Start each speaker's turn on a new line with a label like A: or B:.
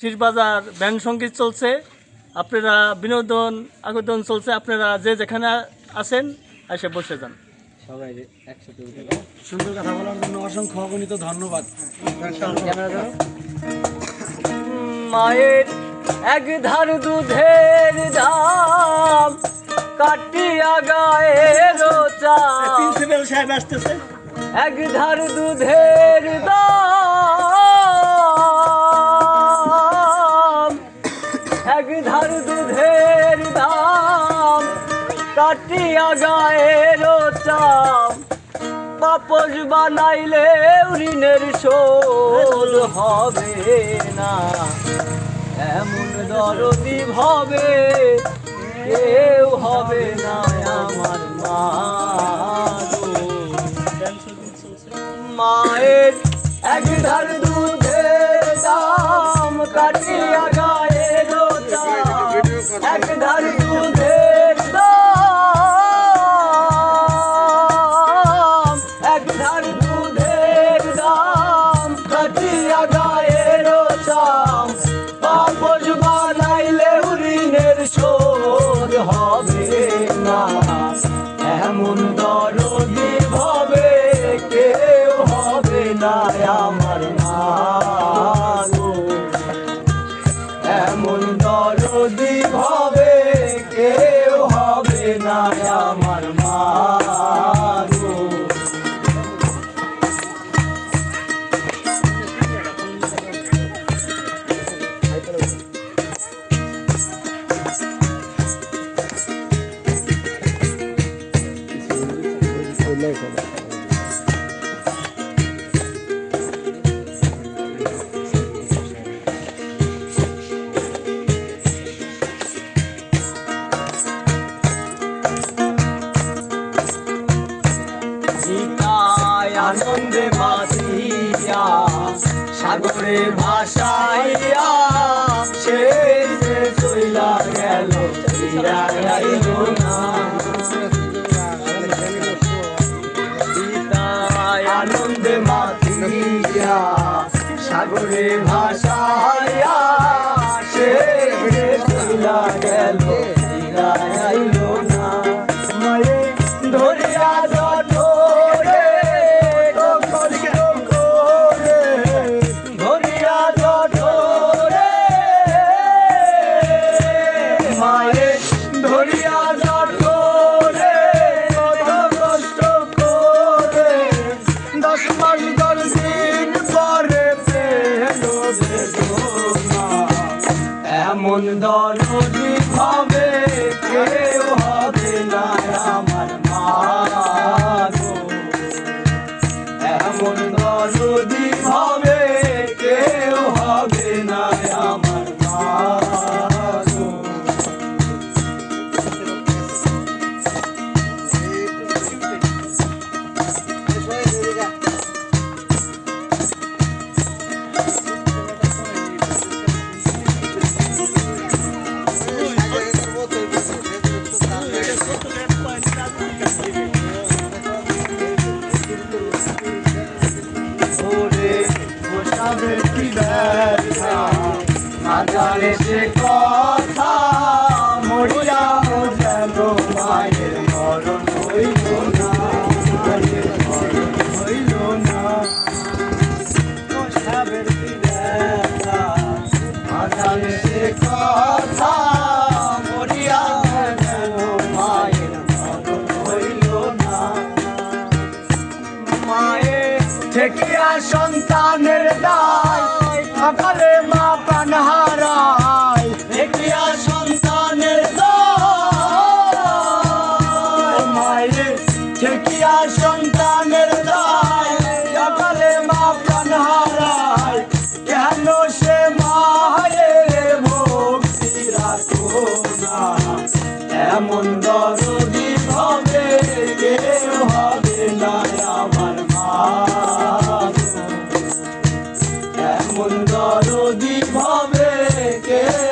A: শীষবাজার band সংগীত চলছে আপনারা বিনোদন আগোদন চলছে আপনারা যে যেখানে আছেন এসে বসে যান।
B: সবাই একসাথে সুন্দর কথা বলার জন্য অসংখ্য অগণিত ধন্যবাদ।
A: মায়ের এক ধার দুধের দাম কাটিয়া গায়ের
B: প্রিন্সিপাল সাহেব আসতেছে।
A: এক ধার দুধের দাম দুধের দাম, কাটিয়া গায়ের চাম বাপস বানাইলে ঋণের শোধ হবে না এমন দরদি ভাবে কেউ হবে না আমার মা। মায়ের এক ধার দুধের দাম কাটিয়া দাম এক ধার সীতায় আনন্দে ভাসিয়া সাগরে ভাসাইয়া সে চইলা গেল। ভাসাইয়া সে যে চইলা গেল ফিরা আইল না। মায়ে ধরিয়া জঠরে করে ধরিয়া জঠরে মায়ে ধরিয়া জঠরে দশ মাস দশ দিন পরে বেদনা এমন দরদি হবে কেউ হবে না মাজারে সে কথা, মরিয়া যেন মায়ের মরণ হইল না, মায়ের মরণ হইল না। বসাবে কি সে কথা, মরিয়া যেন মায়ের মরণ হইল না। মায়ের ঠেকিয়া সন্তানের দায় সন্তানের দায় সকালে মা প্রাণ হারায়, কেন সে মায়ের ভক্তি রাখো না এমন দরদি হবে কেউ হবে না আমার মা। এমন দরদি হবে কেউ